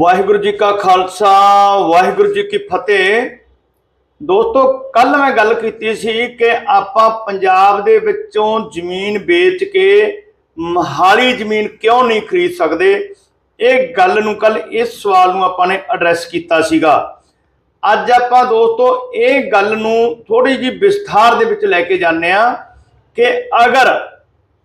ਵਾਹਿਗੁਰੂ ਜੀ ਕਾ ਖਾਲਸਾ, ਵਾਹਿਗੁਰੂ ਜੀ ਕੀ ਫਤਿਹ। ਦੋਸਤੋ ਕੱਲ ਮੈਂ ਗੱਲ ਕੀਤੀ ਸੀ ਕਿ ਆਪਾਂ ਪੰਜਾਬ ਦੇ ਵਿੱਚੋਂ ਜ਼ਮੀਨ ਵੇਚ ਕੇ ਮਹਾਲੀ ਜ਼ਮੀਨ ਕਿਉਂ ਨਹੀਂ ਖਰੀਦ ਸਕਦੇ? ਇਹ ਗੱਲ ਨੂੰ ਕੱਲ ਇਸ ਸਵਾਲ ਨੂੰ ਆਪਾਂ ਨੇ ਐਡਰੈਸ ਕੀਤਾ ਸੀਗਾ। ਅੱਜ ਆਪਾਂ ਦੋਸਤੋ, ਇਹ ਗੱਲ ਨੂੰ ਥੋੜੀ ਜਿਹੀ ਵਿਸਥਾਰ ਦੇ ਵਿੱਚ ਲੈ ਕੇ ਜਾਂਦੇ ਆ ਕਿ ਅਗਰ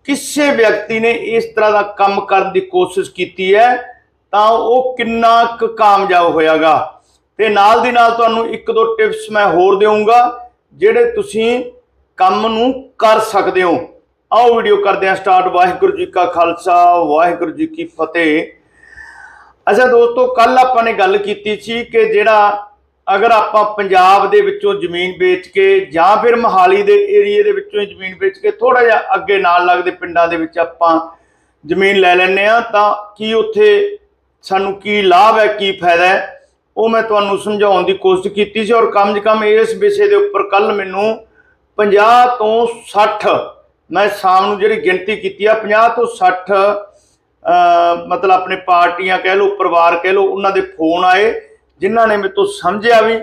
ਕਿਸੇ ਵਿਅਕਤੀ ਨੇ ਇਸ ਤਰ੍ਹਾਂ ਦਾ ਕੰਮ ਕਰਨ ਦੀ ਕੋਸ਼ਿਸ਼ ਕੀਤੀ ਹੈ ਤਾਂ ਉਹ ਕਿੰਨਾ ਕੁ ਕਾਮਯਾਬ ਹੋਇਆਗਾ। ਤੇ ਨਾਲ ਦੀ ਨਾਲ ਤੁਹਾਨੂੰ ਇੱਕ ਦੋ ਟਿਪਸ ਮੈਂ ਹੋਰ ਦੇਵਾਂਗਾ ਜਿਹੜੇ ਤੁਸੀਂ ਕੰਮ ਨੂੰ ਕਰ ਸਕਦੇ ਹੋ। ਆਓ ਵੀਡੀਓ ਕਰਦੇ ਹਾਂ ਸਟਾਰਟ ਵਾਹਿਗੁਰੂ ਜੀ ਕਾ ਖਾਲਸਾ, ਵਾਹਿਗੁਰੂ ਜੀ ਕੀ ਫਤਿਹ। ਅੱਛਾ ਦੋਸਤੋ ਕੱਲ ਆਪਾਂ ਨੇ ਗੱਲ ਕੀਤੀ ਸੀ ਕਿ ਜਿਹੜਾ ਅਗਰ ਆਪਾਂ ਪੰਜਾਬ ਦੇ ਵਿੱਚੋਂ ਜ਼ਮੀਨ ਵੇਚ ਕੇ ਜਾਂ ਫਿਰ ਮਹਾਲੀ ਦੇ ਏਰੀਏ ਦੇ ਵਿੱਚੋਂ ਹੀ ਜ਼ਮੀਨ ਵੇਚ ਕੇ ਥੋੜਾ ਜਿਹਾ ਅੱਗੇ ਨਾਲ ਲੱਗਦੇ ਪਿੰਡਾਂ ਦੇ ਵਿੱਚ ਆਪਾਂ ਜ਼ਮੀਨ ਲੈ ਲੈਂਦੇ ਆ ਤਾਂ ਕੀ ਉੱਥੇ ਸਾਨੂੰ ਕੀ ਲਾਭ ਹੈ, ਕੀ ਫਾਇਦਾ ਹੈ, ਉਹ ਮੈਂ ਤੁਹਾਨੂੰ ਸਮਝਾਉਣ ਦੀ ਕੋਸ਼ਿਸ਼ ਕੀਤੀ ਸੀ ਔਰ ਕਮ ਸੇ ਕਮ ਇਸ ਵਿਸ਼ੇ ਦੇ ਉੱਪਰ ਕੱਲ ਮੈਨੂੰ 50 ਤੋਂ 60 ਮੈਂ ਸ਼ਾਮ ਨੂੰ ਜਿਹੜੀ ਗਿਣਤੀ ਕੀਤੀ ਆ 50 ਤੋਂ 60 ਮਤਲਬ ਆਪਣੇ ਪਾਰਟੀਆਂ ਕਹਿ ਲਓ, ਪਰਿਵਾਰ ਕਹਿ ਲਓ, ਉਹਨਾਂ ਦੇ ਫੋਨ ਆਏ, ਜਿਨ੍ਹਾਂ ਨੇ ਮੇਰੇ ਤੋਂ ਸਮਝਿਆ ਵੀ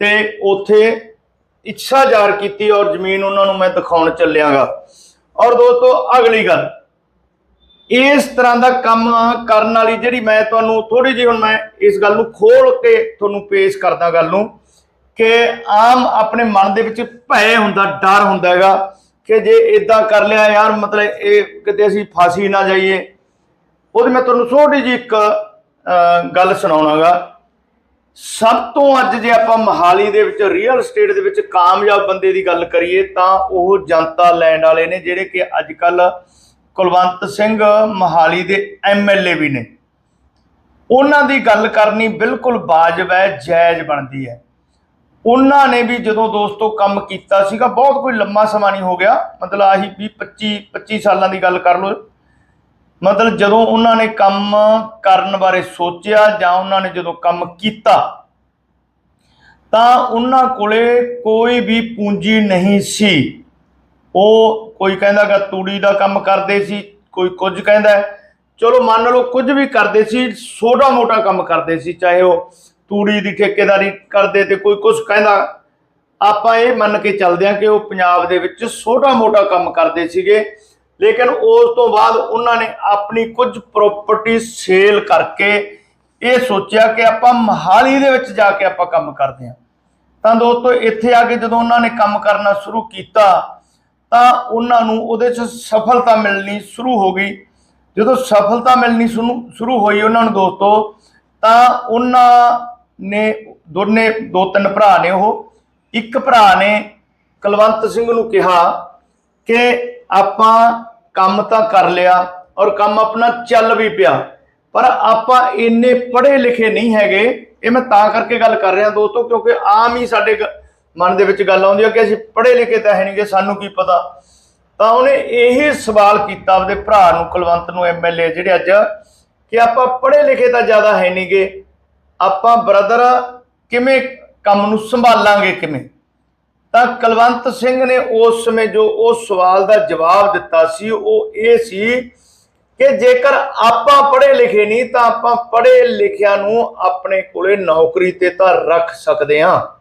ਤੇ ਉਥੇ ਇੱਛਾ ਜ਼ਾਹਰ ਕੀਤੀ ਔਰ ਜ਼ਮੀਨ ਉਹਨਾਂ ਨੂੰ ਮੈਂ ਦਿਖਾਉਣ ਚੱਲਿਆਗਾ। ਔਰ ਦੋਸਤੋ, ਅਗਲੀ ਗੱਲ ਇਸ ਤਰ੍ਹਾਂ ਦਾ ਕੰਮ ਕਰਨ ਵਾਲੀ ਜਿਹੜੀ ਮੈਂ ਤੁਹਾਨੂੰ ਥੋੜੀ ਜਿਹੀ ਹੁਣ ਮੈਂ ਇਸ ਗੱਲ ਨੂੰ ਖੋਲ ਕੇ ਤੁਹਾਨੂੰ ਪੇਸ਼ ਕਰਦਾ ਗੱਲ ਨੂੰ ਕਿ ਆਮ ਆਪਣੇ ਮਨ ਦੇ ਵਿੱਚ ਭੈ ਹੁੰਦਾ ਡਰ ਹੁੰਦਾ ਹੈਗਾ ਕਿ ਜੇ ਇਦਾਂ ਕਰ ਲਿਆ ਯਾਰ ਮਤਲਬ ਇਹ ਕਿਤੇ ਅਸੀਂ ਫਾਸੀ ਨਾ ਜਾਈਏ। ਉਹਦੀ ਮੈਂ ਤੁਹਾਨੂੰ ਛੋਟੀ ਜਿਹੀ ਇੱਕ ਅਹ, ਗੱਲ ਸੁਣਾਉਣਾਗਾ। ਸਭ ਤੋਂ ਅੱਜ ਜੇ ਆਪਾਂ ਮਹਾਲੀ ਦੇ ਵਿੱਚ ਰੀਅਲ ਏਸਟੇਟ ਦੇ ਵਿੱਚ ਕਾਮਯਾਬ ਬੰਦੇ ਦੀ ਗੱਲ ਕਰੀਏ ਤਾਂ ਉਹ ਜਨਤਾ ਲੈਂਡ ਵਾਲੇ ਨੇ ਜਿਹੜੇ ਕਿ ਅੱਜ ਕੱਲ੍ਹ ਕੁਲਵੰਤ ਸਿੰਘ ਮਹਾਲੀ ਦੇ ਐਮਐਲਏ ਵੀ ਨੇ। ਉਹਨਾਂ ਦੀ ਗੱਲ ਕਰਨੀ ਬਿਲਕੁਲ ਵਾਜਬ ਹੈ, ਜਾਇਜ਼ ਬਣਦੀ ਹੈ। ਉਹਨਾਂ ਨੇ ਵੀ ਜਦੋਂ ਦੋਸਤੋ ਕੰਮ ਕੀਤਾ ਸੀਗਾ, ਬਹੁਤ ਕੋਈ ਲੰਮਾ ਸਮਾਂ ਨਹੀਂ ਹੋ ਗਿਆ। ਮਤਲਬ ਆਹੀ 20 25 25 ਸਾਲਾਂ ਦੀ ਗੱਲ ਕਰ ਲਓ। ਮਤਲਬ ਜਦੋਂ ਉਹਨਾਂ ਨੇ ਕੰਮ ਕਰਨ ਬਾਰੇ ਸੋਚਿਆ ਜਾਂ ਉਹਨਾਂ ਨੇ ਜਦੋਂ ਕੰਮ ਕੀਤਾ, ਤਾਂ ਉਹਨਾਂ ਕੋਲੇ ਕੋਈ ਵੀ ਪੂੰਜੀ ਨਹੀਂ ਸੀ। ਉਹ ਕੋਈ ਕਹਿੰਦਾਗਾ ਤੂੜੀ ਦਾ ਕੰਮ ਕਰਦੇ ਸੀ, ਕੋਈ ਕੁਝ ਕਹਿੰਦਾ ਚਲੋ ਮੰਨ ਲਓ ਕੁਝ ਵੀ ਕਰਦੇ ਸੀ ਛੋਟਾ ਮੋਟਾ ਕੰਮ ਕਰਦੇ ਸੀ, ਚਾਹੇ ਉਹ ਤੂੜੀ ਦੀ ਠੇਕੇਦਾਰੀ ਕਰਦੇ ਤੇ ਕੋਈ ਕੁਝ ਕਹਿੰਦਾ। ਆਪਾਂ ਇਹ ਮੰਨ ਕੇ ਚੱਲਦੇ ਹਾਂ ਕਿ ਉਹ ਪੰਜਾਬ ਦੇ ਵਿੱਚ ਛੋਟਾ ਮੋਟਾ ਕੰਮ ਕਰਦੇ ਸੀਗੇ, ਲੇਕਿਨ ਉਸ ਤੋਂ ਬਾਅਦ ਉਹਨਾਂ ਨੇ ਆਪਣੀ ਕੁਝ ਪ੍ਰਾਪਰਟੀ ਸੇਲ ਕਰਕੇ ਇਹ ਸੋਚਿਆ ਕਿ ਆਪਾਂ ਮਹਾਲੀ ਦੇ ਵਿੱਚ ਜਾ ਕੇ ਆਪਾਂ ਕੰਮ ਕਰਦੇ ਹਾਂ। ਤਾਂ ਦੋਸਤੋ, ਇੱਥੇ ਆ ਕੇ ਜਦੋਂ ਉਹਨਾਂ ਨੇ ਕੰਮ ਕਰਨਾ ਸ਼ੁਰੂ ਕੀਤਾ ਤਾਂ ਉਹਨਾਂ ਨੂੰ ਉਹਦੇ 'ਚ ਸਫਲਤਾ ਮਿਲਣੀ ਸ਼ੁਰੂ ਹੋ ਗਈ। ਜਦੋਂ ਸਫਲਤਾ ਮਿਲਣੀ ਸ਼ੁਰੂ ਸ਼ੁਰੂ ਹੋਈ ਉਹਨਾਂ ਨੂੰ ਦੋਸਤੋ, ਤਾਂ ਉਹਨਾਂ ਨੇ ਦੋਨੇ, ਦੋ ਤਿੰਨ ਭਰਾ ਨੇ ਉਹ। ਇੱਕ ਭਰਾ ਨੇ ਕੁਲਵੰਤ ਸਿੰਘ ਨੂੰ ਕਿਹਾ ਕਿ ਆਪਾਂ ਕੰਮ ਤਾਂ ਕਰ ਲਿਆ ਔਰ ਕੰਮ ਆਪਣਾ ਚੱਲ ਵੀ ਪਿਆ, ਪਰ ਆਪਾਂ ਇੰਨੇ ਪੜ੍ਹੇ ਲਿਖੇ ਨਹੀਂ ਹੈਗੇ। ਇਹ ਮੈਂ ਤਾਂ ਕਰਕੇ ਗੱਲ ਕਰ ਰਿਹਾ ਦੋਸਤੋ, ਕਿਉਂਕਿ ਆਮ ਹੀ ਸਾਡੇ ਮਨ ਦੇ ਵਿੱਚ ਗੱਲ ਆਉਂਦੀ ਹੈ ਕਿ ਅਸੀਂ ਪੜ੍ਹੇ ਲਿਖੇ ਤਾਂ ਹੈ ਨਹੀਂਗੇ ਸਾਨੂੰ ਕੀ ਪਤਾ? ਤਾਂ ਉਹਨੇ ਇਹੀ ਸਵਾਲ ਕੀਤਾ ਆਪਦੇ ਭਰਾ ਨੂੰ, ਕੁਲਵੰਤ ਨੂੰ ਐਮਐਲਏ ਜਿਹੜੇ ਅੱਜ, ਕਿ ਆਪਾਂ ਪੜ੍ਹੇ ਲਿਖੇ ਤਾਂ ਜ਼ਿਆਦਾ ਹੈ ਨਹੀਂਗੇ ਆਪਾਂ ਬ੍ਰਦਰ ਕਿਵੇਂ ਕੰਮ ਨੂੰ ਸੰਭਾਲਾਂਗੇ ਕਿਵੇਂ? ਤਾਂ ਕੁਲਵੰਤ ਸਿੰਘ ਨੇ ਉਸ ਸਮੇਂ ਜੋ ਉਹ ਸਵਾਲ ਦਾ ਜਵਾਬ ਦਿੱਤਾ ਸੀ, ਉਹ ਇਹ ਸੀ ਕਿ ਜੇਕਰ ਆਪਾਂ ਪੜ੍ਹੇ ਲਿਖੇ ਨਹੀਂ ਤਾਂ ਆਪਾਂ ਪੜ੍ਹੇ ਲਿਖਿਆਂ ਨੂੰ ਆਪਣੇ ਕੋਲੇ ਨੌਕਰੀ ਤੇ ਤਾਂ ਰੱਖ ਸਕਦੇ ਹਾਂ।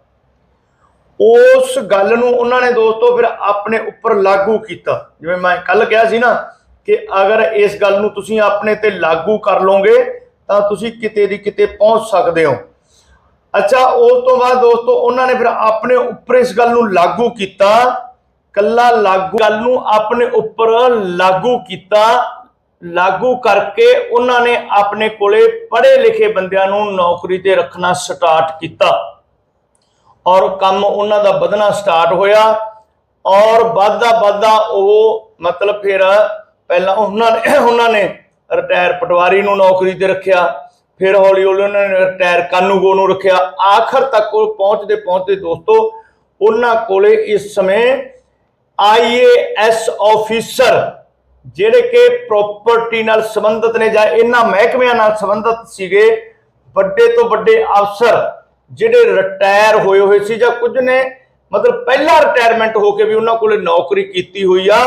ਉਸ ਗੱਲ ਨੂੰ ਉਹਨਾਂ ਨੇ ਦੋਸਤੋ ਫਿਰ ਆਪਣੇ ਉੱਪਰ ਲਾਗੂ ਕੀਤਾ। ਜਿਵੇਂ ਮੈਂ ਕੱਲ ਕਿਹਾ ਸੀ ਨਾ ਕਿ ਅਗਰ ਇਸ ਗੱਲ ਨੂੰ ਤੁਸੀਂ ਆਪਣੇ ਤੇ ਲਾਗੂ ਕਰ ਲਓਗੇ, ਤਾਂ ਤੁਸੀਂ ਕਿਤੇ ਦੀ ਕਿਤੇ ਪਹੁੰਚ ਸਕਦੇ ਹੋ। ਅੱਛਾ, ਉਸ ਤੋਂ ਬਾਅਦ ਦੋਸਤੋ ਉਹਨਾਂ ਨੇ ਫਿਰ ਆਪਣੇ ਉੱਪਰ ਇਸ ਗੱਲ ਨੂੰ ਲਾਗੂ ਕੀਤਾ। ਕੱਲਾ ਲਾਗੂ ਗੱਲ ਨੂੰ ਆਪਣੇ ਉੱਪਰ ਲਾਗੂ ਕੀਤਾ। ਲਾਗੂ ਕਰਕੇ ਉਹਨਾਂ ਨੇ ਆਪਣੇ ਕੋਲੇ ਪੜ੍ਹੇ ਲਿਖੇ ਬੰਦਿਆਂ ਨੂੰ ਨੌਕਰੀ ਤੇ ਰੱਖਣਾ ਸਟਾਰਟ ਕੀਤਾ। ਔਰ ਕੰਮ ਉਹਨਾਂ ਦਾ ਵਧਣਾ ਸਟਾਰਟ ਹੋਇਆ। ਔਰ ਵੱਧਦਾ ਵੱਧਦਾ ਉਹ ਮਤਲਬ ਫਿਰ ਪਹਿਲਾਂ ਉਹਨਾਂ ਨੇ ਉਹਨਾਂ ਨੇ ਰਿਟਾਇਰ ਪਟਵਾਰੀ ਨੂੰ ਨੌਕਰੀ ਤੇ ਰੱਖਿਆ। ਫਿਰ ਹੌਲੀ ਹੌਲੀ ਉਹਨਾਂ ਨੇ ਰਿਟਾਇਰ ਕਾਨੂੰਗੋ ਨੂੰ ਰੱਖਿਆ। ਆਖਰ ਤੱਕ ਉਹ ਪਹੁੰਚਦੇ ਪਹੁੰਚਦੇ ਦੋਸਤੋ, ਉਹਨਾਂ ਕੋਲੇ ਇਸ ਸਮੇਂ ਆਈਏਐਸ ਆਫੀਸਰ ਜਿਹੜੇ ਕਿ ਪ੍ਰਾਪਰਟੀ ਨਾਲ ਸੰਬੰਧਿਤ ਨੇ ਜਾਂ ਇਹਨਾਂ ਮਹਿਕਮਿਆਂ ਨਾਲ ਸੰਬੰਧਿਤ ਸੀਗੇ, ਵੱਡੇ ਤੋਂ ਵੱਡੇ ਅਫਸਰ ਜਿਹੜੇ ਰਿਟਾਇਰ ਹੋਏ ਹੋਏ ਸੀ ਜਾਂ ਕੁਝ ਨੇ, ਮਤਲਬ ਪਹਿਲਾਂ ਰਿਟਾਇਰਮੈਂਟ ਹੋ ਕੇ ਵੀ ਉਹਨਾਂ ਕੋਲੇ ਨੌਕਰੀ ਕੀਤੀ ਹੋਈ ਆ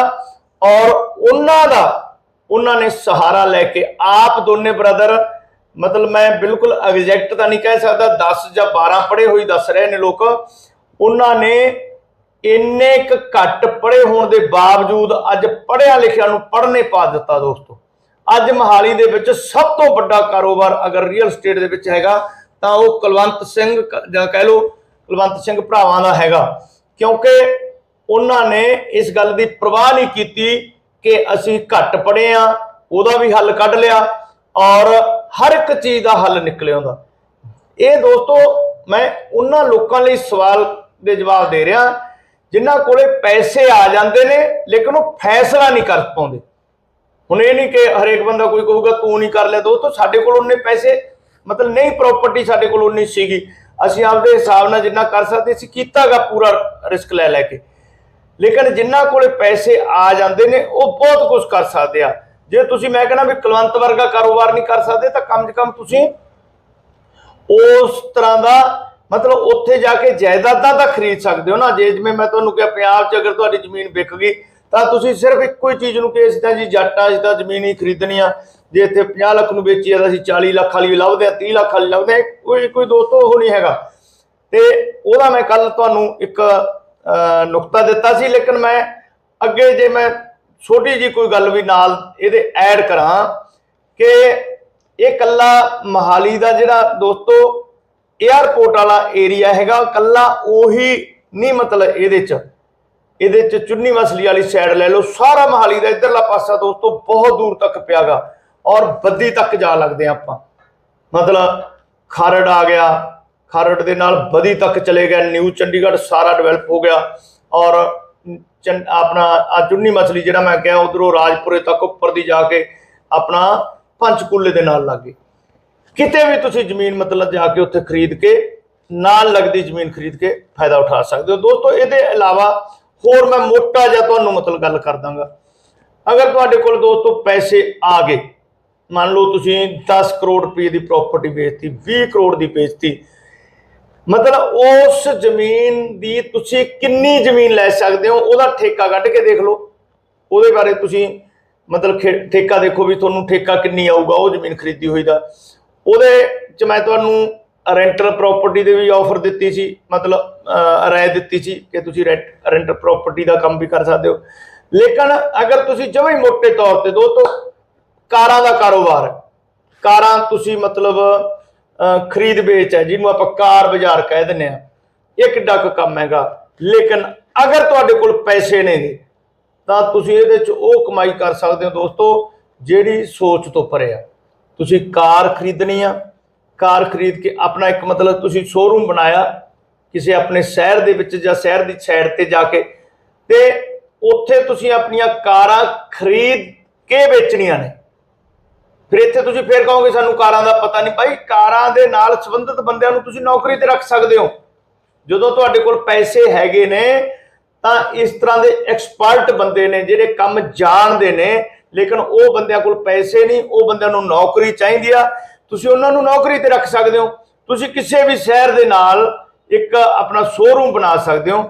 ਔਰ ਉਹਨਾਂ ਦਾ, ਉਹਨਾਂ ਨੇ ਸਹਾਰਾ ਲੈ ਕੇ ਆਪ ਦੋਨੇ ਬ੍ਰਦਰ ਮਤਲਬ ਮੈਂ ਬਿਲਕੁਲ ਐਗਜ਼ੈਕਟ ਤਾਂ ਨਹੀਂ ਕਹਿ ਸਕਦਾ 10 ਜਾਂ 12 ਪੜ੍ਹੇ ਹੋਈ ਦੱਸ ਰਹੇ ਨੇ ਲੋਕ, ਉਹਨਾਂ ਨੇ ਇੰਨੇ ਕੁ ਘੱਟ ਪੜ੍ਹੇ ਹੋਣ ਦੇ ਬਾਵਜੂਦ ਅੱਜ ਪੜ੍ਹਿਆ ਲਿਖਿਆ ਨੂੰ ਪੜ੍ਹਨੇ ਪਾ ਦਿੱਤਾ ਦੋਸਤੋ। ਅੱਜ ਮਹਾਲੀ ਦੇ ਵਿੱਚ ਸਭ ਤੋਂ ਵੱਡਾ ਕਾਰੋਬਾਰ ਅਗਰ ਰੀਅਲ ਸਟੇਟ ਦੇ ਵਿੱਚ ਹੈਗਾ ਤਾਂ ਉਹ ਕੁਲਵੰਤ ਸਿੰਘ ਜਾਂ ਕਹਿ ਲਓ ਕੁਲਵੰਤ ਸਿੰਘ ਭਰਾਵਾਂ ਦਾ ਹੈਗਾ। ਕਿਉਂਕਿ ਉਹਨਾਂ ਨੇ ਇਸ ਗੱਲ ਦੀ ਪਰਵਾਹ ਨਹੀਂ ਕੀਤੀ ਕਿ ਅਸੀਂ ਘੱਟ ਪੜ੍ਹੇ ਆ, ਉਹਦਾ ਵੀ ਹੱਲ ਕੱਢ ਲਿਆ ਔਰ ਹਰ ਇੱਕ ਚੀਜ਼ ਦਾ ਹੱਲ ਨਿਕਲਿਆ ਹੁੰਦਾ ਇਹ ਦੋਸਤੋ, ਮੈਂ ਉਹਨਾਂ ਲੋਕਾਂ ਲਈ ਸਵਾਲ ਦੇ ਜਵਾਬ ਦੇ ਰਿਹਾ, ਜਿਨ੍ਹਾਂ ਕੋਲੇ ਪੈਸੇ ਆ ਜਾਂਦੇ ਨੇ, ਲੇਕਿਨ ਉਹ ਫੈਸਲਾ ਨਹੀਂ ਕਰ ਪਾਉਂਦੇ। ਹੁਣ ਇਹ ਨਹੀਂ ਕਿ ਹਰੇਕ ਬੰਦਾ ਕੋਈ ਕਹੂਗਾ, ਤੂੰ ਨਹੀਂ ਕਰ ਲਿਆ, ਦੋਸਤੋ, ਸਾਡੇ ਕੋਲ ਉਹਨੇ ਪੈਸੇ ਮਤਲਬ ਨਹੀਂ ਪ੍ਰਾਪਰਟੀ ਸਾਡੇ ਕੋਲ ਉਨੀ ਸੀਗੀ। ਅਸੀਂ ਆਪਦੇ ਹਿਸਾਬ ਨਾਲ ਜਿੰਨਾ ਕਰ ਸਕਦੇ ਸੀ, ਕੀਤਾਗਾ ਪੂਰਾ ਰਿਸਕ ਲੈ ਲੈ ਕੇ। ਲੇਕਿਨ ਜਿਨ੍ਹਾਂ ਕੋਲੇ ਪੈਸੇ ਆ ਜਾਂਦੇ ਨੇ, ਉਹ ਬਹੁਤ ਕੁਝ ਕਰ ਸਕਦੇ ਆ। ਜੇ ਤੁਸੀਂ, ਮੈਂ ਕਹਿੰਦਾ ਵੀ ਕੁਲਵੰਤ ਵਰਗਾ ਕਾਰੋਬਾਰ ਨਹੀਂ ਕਰ ਸਕਦੇ, ਤਾਂ ਕਮ ਸੇ ਕਮ ਤੁਸੀਂ ਉਸ ਤਰ੍ਹਾਂ ਦਾ, ਮਤਲਬ ਉੱਥੇ ਜਾ ਕੇ ਜਾਇਦਾਦਾਂ ਤਾਂ ਖਰੀਦ ਸਕਦੇ ਹੋ ਨਾ। ਜੇ ਜਿਵੇਂ ਮੈਂ ਤੁਹਾਨੂੰ ਕਿਹਾ, ਪੰਜਾਬ 'ਚ ਅਗਰ ਤੁਹਾਡੀ ਜ਼ਮੀਨ ਵਿਕ ਗਈ, ਤਾਂ ਤੁਸੀਂ ਸਿਰਫ ਇੱਕੋ ਹੀ ਚੀਜ਼ ਨੂੰ ਕਿ ਅਸੀਂ ਤਾਂ ਜੀ ਜੱਟਾਂ ਆ ਜ਼ਮੀਨ ਹੀ ਖਰੀਦਣੀ ਆ। ਜੇ ਇੱਥੇ 50 ਲੱਖ ਨੂੰ ਵੇਚੀ ਆ ਤਾਂ ਅਸੀਂ 40 ਲੱਖ ਵਾਲੀ ਵੀ ਲੱਭਦੇ ਆ 30 ਲੱਖ ਵਾਲੀ ਲੱਭਦੇ ਆ, ਕੋਈ ਕੋਈ ਦੋਸਤੋ ਉਹ ਨਹੀਂ ਹੈਗਾ। ਤੇ ਉਹਦਾ ਮੈਂ ਕੱਲ ਤੁਹਾਨੂੰ ਇੱਕ ਨੁਕਤਾ ਦਿੱਤਾ ਸੀ, ਲੇਕਿਨ ਮੈਂ ਅੱਗੇ ਜੇ ਮੈਂ ਛੋਟੀ ਜੀ ਕੋਈ ਗੱਲ ਵੀ ਨਾਲ ਇਹਦੇ ਐਡ ਕਰਾਂ ਕਿ ਇਹ ਕੱਲਾ ਮਹਾਲੀ ਦਾ ਜਿਹੜਾ ਦੋਸਤੋ 에ਅਰਪੋਰਟ ਵਾਲਾ ਏਰੀਆ ਹੈਗਾ ਕੱਲਾ ਉਹੀ ਨਹੀਂ, ਮਤਲਬ ਇਹਦੇ ਚ ਇਹਦੇ ਚ ਚੁੰਨੀ ਮਸਲੀ ਵਾਲੀ ਸਾਈਡ ਲੈ ਲਓ, ਸਾਰਾ ਮਹਾਲੀ ਦਾ ਇਧਰਲਾ ਪਾਸਾ ਦੋਸਤੋ ਬਹੁਤ ਦੂਰ ਤੱਕ ਪਿਆਗਾ ਔਰ ਬੱਦੀ ਤੱਕ ਜਾ ਲੱਗਦੇ ਆ ਆਪਾਂ। ਮਤਲਬ ਖਰੜ ਆ ਗਿਆ, ਖਰੜ ਦੇ ਨਾਲ ਬਦੀ ਤੱਕ ਚਲੇ ਗਿਆ, ਨਿਊ ਚੰਡੀਗੜ੍ਹ ਸਾਰਾ ਡਿਵੈਲਪ ਹੋ ਗਿਆ। ਔਰ ਚੰ- ਆਪਣਾ ਆ ਚੁੰਨੀ ਮਛਲੀ ਜਿਹੜਾ ਮੈਂ ਕਿਹਾ ਉਧਰੋਂ ਰਾਜਪੁਰੇ ਤੱਕ ਉੱਪਰ ਦੀ ਜਾ ਕੇ ਆਪਣਾ ਪੰਚਕੂਲੇ ਦੇ ਨਾਲ ਲੱਗੇ ਕਿਤੇ ਵੀ ਤੁਸੀਂ ਜ਼ਮੀਨ ਮਤਲਬ ਜਾ ਕੇ ਉੱਥੇ ਖਰੀਦ ਕੇ, ਨਾਲ ਲੱਗਦੀ ਜ਼ਮੀਨ ਖਰੀਦ ਕੇ ਫਾਇਦਾ ਉਠਾ ਸਕਦੇ ਹੋ। ਦੋਸਤੋ, ਇਹਦੇ ਇਲਾਵਾ ਹੋਰ ਮੈਂ ਮੋਟਾ ਜਿਹਾ ਤੁਹਾਨੂੰ ਮਤਲਬ ਗੱਲ ਕਰ ਦਾਂਗਾ। ਅਗਰ ਤੁਹਾਡੇ ਕੋਲ ਦੋਸਤੋ ਪੈਸੇ ਆ ਗਏ ਮੰਨ ਲਓ ਤੁਸੀਂ 10 ਕਰੋੜ ਰੁਪਏ ਦੀ ਪ੍ਰਾਪਰਟੀ ਵੇਚਤੀ 20 ਕਰੋੜ ਦੀ ਵੇਚਤੀ, ਮਤਲਬ ਉਸ ਜ਼ਮੀਨ ਦੀ ਤੁਸੀਂ ਕਿੰਨੀ ਜ਼ਮੀਨ ਲੈ ਸਕਦੇ ਹੋ, ਉਹਦਾ ਠੇਕਾ ਕੱਢ ਕੇ ਦੇਖ ਲਓ। ਉਹਦੇ ਬਾਰੇ ਤੁਸੀਂ ਮਤਲਬ ਠੇਕਾ ਦੇਖੋ ਵੀ ਤੁਹਾਨੂੰ ਠੇਕਾ ਕਿੰਨੀ ਆਊਗਾ, ਉਹ ਜ਼ਮੀਨ ਖਰੀਦੀ ਹੋਈ ਦਾ। ਉਹਦੇ ਚ ਮੈਂ ਤੁਹਾਨੂੰ ਰੈਂਟਲ ਪ੍ਰਾਪਰਟੀ ਦੇ ਵੀ ਆਫਰ ਦਿੱਤੀ ਸੀ, ਮਤਲਬ ਰਾਏ ਦਿੱਤੀ ਸੀ ਕਿ ਤੁਸੀਂ ਰੈਂਟ ਰੈਂਟਲ ਪ੍ਰਾਪਰਟੀ ਦਾ ਕੰਮ ਵੀ ਕਰ ਸਕਦੇ ਹੋ। ਲੇਕਿਨ ਅਗਰ ਤੁਸੀਂ ਜਮੇ ਹੀ ਤੌਰ ਤੇ ਦੋਸਤੋ ਕਾਰਾਂ ਦਾ ਕਾਰੋਬਾਰ ਕਾਰਾਂ ਤੁਸੀਂ ਮਤਲਬ ਖਰੀਦ ਵੇਚ ਹੈ, ਜਿਹਨੂੰ ਆਪਾਂ ਕਾਰ ਬਾਜ਼ਾਰ ਕਹਿ ਦਿੰਦੇ ਆ ਇਹ ਕਿੱਡਾ ਕੁ ਕੰਮ ਹੈਗਾ। ਲੇਕਿਨ ਅਗਰ ਤੁਹਾਡੇ ਕੋਲ ਪੈਸੇ ਨੇ ਤਾਂ ਤੁਸੀਂ ਇਹਦੇ ਚ ਉਹ ਕਮਾਈ ਕਰ ਸਕਦੇ ਹੋ ਦੋਸਤੋ, ਜਿਹੜੀ ਸੋਚ ਤੋਂ ਪਰੇ ਆ। ਤੁਸੀਂ ਕਾਰ ਖਰੀਦਣੀ ਆ। ਕਾਰ ਖਰੀਦ ਕੇ ਆਪਣਾ ਇੱਕ ਮਤਲਬ ਤੁਸੀਂ ਸ਼ੋਰੂਮ ਬਣਾਇਆ, ਕਿਸੇ ਆਪਣੇ ਸ਼ਹਿਰ ਦੇ ਵਿੱਚ ਜਾਂ ਸ਼ਹਿਰ ਦੀ ਸਾਈਡ ਤੇ ਜਾ ਕੇ। ਤੇ ਉੱਥੇ ਤੁਸੀਂ ਆਪਣੀਆਂ ਕਾਰਾਂ ਖਰੀਦ ਕੇ ਵੇਚਣੀਆਂ ਨੇ। ਫਿਰ ਇੱਥੇ ਤੁਸੀਂ ਫੇਰ ਕਹੋਗੇ ਸਾਨੂੰ ਕਾਰਾਂ ਦਾ ਪਤਾ ਨਹੀਂ ਭਾਈ ਕਾਰਾਂ ਦੇ ਨਾਲ ਸੰਬੰਧਿਤ ਬੰਦਿਆਂ ਨੂੰ ਤੁਸੀਂ ਨੌਕਰੀ ਤੇ ਰੱਖ ਸਕਦੇ ਹੋ। ਜਦੋਂ ਤੁਹਾਡੇ ਕੋਲ ਪੈਸੇ ਹੈਗੇ ਨੇ ਤਾਂ ਇਸ ਤਰ੍ਹਾਂ ਦੇ ਐਕਸਪਰਟ ਬੰਦੇ ਨੇ ਜਿਹੜੇ ਕੰਮ ਜਾਣਦੇ ਨੇ ਲੇਕਿਨ ਉਹ ਬੰਦਿਆਂ ਕੋਲ ਪੈਸੇ ਨਹੀਂ ਉਹ ਬੰਦਿਆਂ ਨੂੰ ਨੌਕਰੀ ਚਾਹੀਦੀ ਆ। ਤੁਸੀਂ ਉਹਨਾਂ ਨੂੰ ਨੌਕਰੀ ਤੇ ਰੱਖ ਸਕਦੇ ਹੋ। ਤੁਸੀਂ ਕਿਸੇ ਵੀ ਸ਼ਹਿਰ ਦੇ ਨਾਲ ਇੱਕ ਆਪਣਾ ਸ਼ੋਰੂਮ ਬਣਾ ਸਕਦੇ ਹੋ।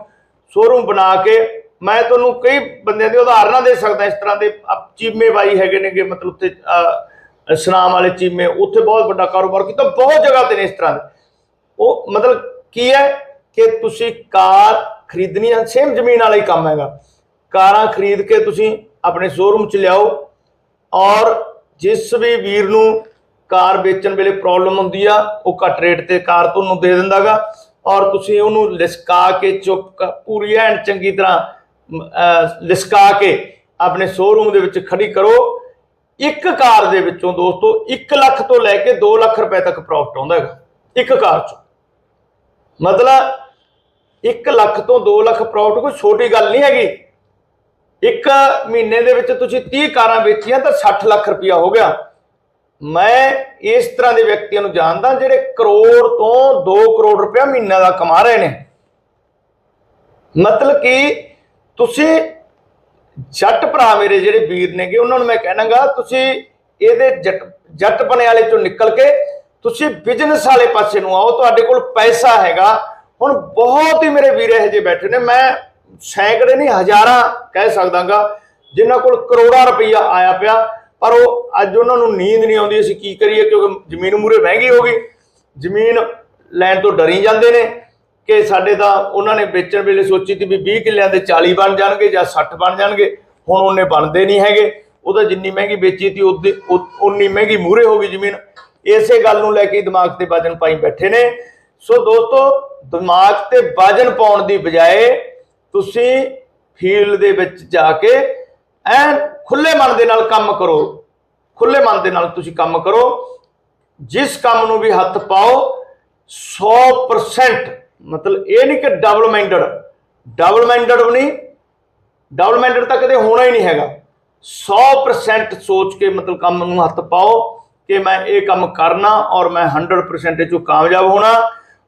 ਸ਼ੋਰੂਮ ਬਣਾ ਕੇ ਮੈਂ ਤੁਹਾਨੂੰ ਕਈ ਬੰਦਿਆਂ ਦੇ ਉਦਾਹਰਨਾਂ ਦੇ ਸਕਦਾ ਇਸ ਤਰ੍ਹਾਂ ਦੇ ਚੀਮੇ ਬਾਈ ਹੈਗੇ ਨੇਗੇ ਮਤਲਬ ਉੱਥੇ ਅਹ, ਸੁਨਾਮ ਵਾਲੇ ਚੀਮੇ ਉੱਥੇ ਬਹੁਤ ਵੱਡਾ ਕਾਰੋਬਾਰ ਕੀਤਾ, ਬਹੁਤ ਜਗ੍ਹਾ ਤੇ ਨੇ ਇਸ ਤਰ੍ਹਾਂ ਦੇ। ਉਹ ਮਤਲਬ ਕੀ ਹੈ ਕਿ ਤੁਸੀਂ ਕਾਰ ਖਰੀਦਣੀ ਹੈ ਸੇਮ ਜ਼ਮੀਨ ਵਾਲਾ ਹੀ ਕੰਮ ਹੈਗਾ। ਕਾਰਾਂ ਖਰੀਦ ਕੇ ਤੁਸੀਂ ਆਪਣੇ ਸ਼ੋਰੂਮ 'ਚ ਲਿਆਓ ਔਰ ਜਿਸ ਵੀ ਵੀਰ ਨੂੰ ਕਾਰ ਵੇਚਣ ਵੇਲੇ ਪ੍ਰੋਬਲਮ ਹੁੰਦੀ ਆ, ਉਹ ਘੱਟ ਰੇਟ ਤੇ ਕਾਰ ਤੁਹਾਨੂੰ ਦੇ ਦਿੰਦਾਗਾ ਔਰ ਤੁਸੀਂ ਉਹਨੂੰ ਲਿਸਕਾ ਕੇ ਚੁੱਪ ਪੂਰੀ ਐਨ ਚੰਗੀ ਤਰ੍ਹਾਂ ਲਿਸਕਾ ਕੇ ਆਪਣੇ ਸ਼ੋਰੂਮ ਦੇ ਵਿੱਚ ਖੜੀ ਕਰੋ ਇੱਕ ਕਾਰ ਦੇ ਵਿੱਚੋਂ ਦੋਸਤੋ 1 ਲੱਖ ਤੋਂ ਲੈ ਕੇ 2 ਲੱਖ ਰੁਪਏ ਤੱਕ ਪ੍ਰੋਫਿਟ ਆਉਂਦਾ ਹੈਗਾ, ਇੱਕ ਕਾਰ 'ਚੋਂ। ਮਤਲਬ 1 ਲੱਖ ਤੋਂ 2 ਲੱਖ ਪ੍ਰੋਫਿਟ ਕੋਈ ਛੋਟੀ ਗੱਲ ਨਹੀਂ ਹੈਗੀ। ਇੱਕ ਮਹੀਨੇ ਦੇ ਵਿੱਚ ਤੁਸੀਂ 30 ਕਾਰਾਂ ਵੇਚੀਆਂ ਤਾਂ 60 ਲੱਖ ਰੁਪਇਆ ਹੋ ਗਿਆ। ਮੈਂ ਇਸ ਤਰ੍ਹਾਂ ਦੇ ਵਿਅਕਤੀਆਂ ਨੂੰ ਜਾਣਦਾ ਜਿਹੜੇ ਕਰੋੜ ਤੋਂ 2 ਕਰੋੜ ਰੁਪਇਆ ਮਹੀਨਾ ਦਾ ਕਮਾ ਰਹੇ ਨੇ। ਮਤਲਬ ਕਿ ਤੁਸੀਂ ਜੱਟ ਭਰਾ ਮੇਰੇ ਜਿਹੜੇ ਵੀਰ ਨੇਗੇ, ਉਹਨਾਂ ਨੂੰ ਮੈਂ ਕਹਿਣਾਗਾ, ਤੁਸੀਂ ਇਹਦੇ ਜੱਟ ਜੱਟਪਨੇ ਵਾਲੇ ਚੋਂ ਨਿਕਲ ਕੇ ਤੁਸੀਂ ਬਿਜ਼ਨਸ ਵਾਲੇ ਪਾਸੇ ਨੂੰ ਆਓ, ਤੁਹਾਡੇ ਕੋਲ ਪੈਸਾ ਹੈਗਾ। ਹੁਣ ਬਹੁਤ ਹੀ ਮੇਰੇ ਵੀਰ ਇਹੋ ਜਿਹੇ ਬੈਠੇ ਨੇ, ਮੈਂ ਸੈਂਕੜੇ ਨਹੀਂ, ਹਜ਼ਾਰਾਂ ਕਹਿ ਸਕਦਾਗਾ, ਜਿਨ੍ਹਾਂ ਕੋਲ ਕਰੋੜਾਂ ਰੁਪਈਆ ਆਇਆ ਪਿਆ, ਪਰ ਉਹ ਅੱਜ ਉਹਨਾਂ ਨੂੰ ਨੀਂਦ ਨਹੀਂ ਆਉਂਦੀ, ਅਸੀਂ ਕੀ ਕਰੀਏ, ਕਿਉਂਕਿ ਜ਼ਮੀਨ ਮੂਰੇ ਮਹਿੰਗੀ ਹੋ ਗਈ। ਜ਼ਮੀਨ ਲੈਣ ਤੋਂ ਡਰੀ ਜਾਂਦੇ ਨੇ। ਕਿ ਸਾਡੇ ਤਾਂ ਉਹਨਾਂ ਨੇ ਵੇਚਣ ਵੇਲੇ ਸੋਚੀ ਸੀ ਵੀ 20 ਕਿੱਲਿਆਂ ਦੇ 40 ਬਣ ਜਾਣਗੇ ਜਾਂ 60 ਬਣ ਜਾਣਗੇ, ਹੁਣ ਉਹਨੇ ਬਣਦੇ ਨਹੀਂ ਹੈਗੇ। ਉਹਦਾ ਜਿੰਨੀ ਮਹਿੰਗੀ ਵੇਚੀ ਸੀ ਉਨੀ ਮਹਿੰਗੀ ਮੂਰੇ ਹੋ ਗਈ ਜ਼ਮੀਨ। ਇਸੇ ਗੱਲ ਨੂੰ ਲੈ ਕੇ ਦਿਮਾਗ ਤੇ ਵਜਨ ਪਾਈ ਬੈਠੇ ਨੇ। ਸੋ ਦੋਸਤੋ, ਦਿਮਾਗ ਤੇ ਵਜਨ ਪਾਉਣ ਦੀ ਬਜਾਏ ਤੁਸੀਂ ਫੀਲਡ ਦੇ ਵਿੱਚ ਜਾ ਕੇ ਐਨ ਖੁੱਲੇ ਮਨ ਦੇ ਨਾਲ ਕੰਮ ਕਰੋ। ਖੁੱਲੇ ਮਨ ਦੇ ਨਾਲ ਤੁਸੀਂ ਕੰਮ ਕਰੋ। ਜਿਸ ਕੰਮ ਨੂੰ ਵੀ ਹੱਥ ਪਾਓ 100% ਮਤਲਬ ਇਹ ਨਹੀਂ ਕਿ ਡਬਲ ਮਾਈਂਡਡ ਡਬਲ ਮਾਈਂਡਡ ਨਹੀਂ ਡਬਲ ਮਾਈਂਡਡ ਤਾਂ ਕਦੇ ਹੋਣਾ ਹੀ ਨਹੀਂ ਹੈਗਾ। 100% ਸੋਚ ਕੇ ਮਤਲਬ ਕੰਮ ਨੂੰ ਹੱਥ ਪਾਓ ਕਿ ਮੈਂ ਇਹ ਕੰਮ ਕਰਨਾ ਔਰ ਮੈਂ 100% ਇਹ 'ਚੋਂ ਕਾਮਯਾਬ ਹੋਣਾ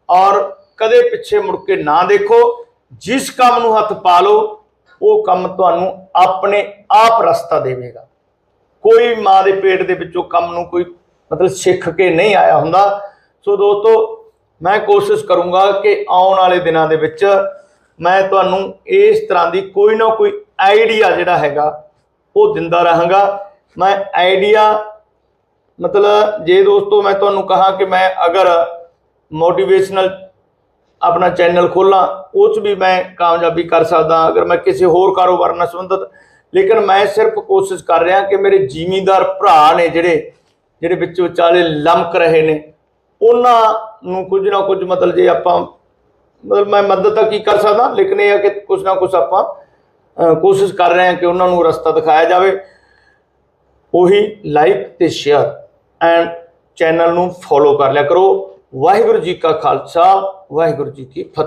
ਔਰ ਕਦੇ ਪਿੱਛੇ ਮੁੜ ਕੇ ਨਾ ਦੇਖੋ, ਜਿਸ ਕੰਮ ਨੂੰ ਹੱਥ ਪਾ ਲਓ, ਉਹ ਕੰਮ ਤੁਹਾਨੂੰ ਆਪਣੇ ਆਪ ਰਸਤਾ ਦੇਵੇਗਾ। ਕੋਈ ਮਾਂ ਦੇ ਪੇਟ ਦੇ ਵਿੱਚੋਂ ਕੰਮ ਨੂੰ ਕੋਈ ਮਤਲਬ ਸਿੱਖ ਕੇ ਨਹੀਂ ਆਇਆ ਹੁੰਦਾ। ਸੋ ਦੋਸਤੋ ਮੈਂ ਕੋਸ਼ਿਸ਼ ਕਰੂੰਗਾ ਕਿ ਆਉਣ ਵਾਲੇ ਦਿਨਾਂ ਦੇ ਵਿੱਚ ਮੈਂ ਤੁਹਾਨੂੰ ਇਸ ਤਰ੍ਹਾਂ ਦੀ ਕੋਈ ਨਾ ਕੋਈ ਆਈਡੀਆ ਜਿਹੜਾ ਹੈਗਾ, ਉਹ ਦਿੰਦਾ ਰਹਾਂਗਾ। ਮੈਂ ਆਈਡੀਆ, ਮਤਲਬ ਜੇ ਦੋਸਤੋ ਮੈਂ ਤੁਹਾਨੂੰ ਕਹਾ ਕਿ ਮੈਂ ਅਗਰ ਮੋਟੀਵੇਸ਼ਨਲ ਆਪਣਾ ਚੈਨਲ ਖੋਲਾਂ ਉਹ 'ਚ ਵੀ ਮੈਂ ਕਾਮਯਾਬੀ ਕਰ ਸਕਦਾ ਅਗਰ ਮੈਂ ਕਿਸੇ ਹੋਰ ਕਾਰੋਬਾਰ ਨਾਲ ਸੰਬੰਧਿਤ, ਲੇਕਿਨ ਮੈਂ ਸਿਰਫ ਕੋਸ਼ਿਸ਼ ਕਰ ਰਿਹਾ ਕਿ ਮੇਰੇ ਜ਼ਿਮੀਂਦਾਰ ਭਰਾ ਨੇ ਜਿਹੜੇ ਜਿਹੜੇ ਵਿੱਚ ਵਿਚਾਲੇ ਲਮਕ ਰਹੇ ਨੇ ਉਹਨਾਂ ਨੂੰ ਕੁਝ ਨਾ ਕੁਝ ਮਤਲਬ ਜੇ ਆਪਾਂ, ਮਤਲਬ ਮੈਂ ਮਦਦ ਤਾਂ ਕੀ ਕਰ ਸਕਦਾ, ਲੇਕਿਨ ਇਹ ਹੈ ਕਿ ਕੁਝ ਨਾ ਕੁਝ ਆਪਾਂ ਕੋਸ਼ਿਸ਼ ਕਰ ਰਹੇ ਹਾਂ ਕਿ ਉਹਨਾਂ ਨੂੰ ਰਸਤਾ ਦਿਖਾਇਆ ਜਾਵੇ। ਉਹੀ ਲਾਈਕ ਤੇ ਸ਼ੇਅਰ ਐਂਡ ਚੈਨਲ ਨੂੰ ਫੋਲੋ ਕਰ ਲਿਆ ਕਰੋ। ਵਾਹਿਗੁਰੂ ਜੀ ਕਾ ਖਾਲਸਾ, ਵਾਹਿਗੁਰੂ ਜੀ ਕੀ ਫਤਿਹ।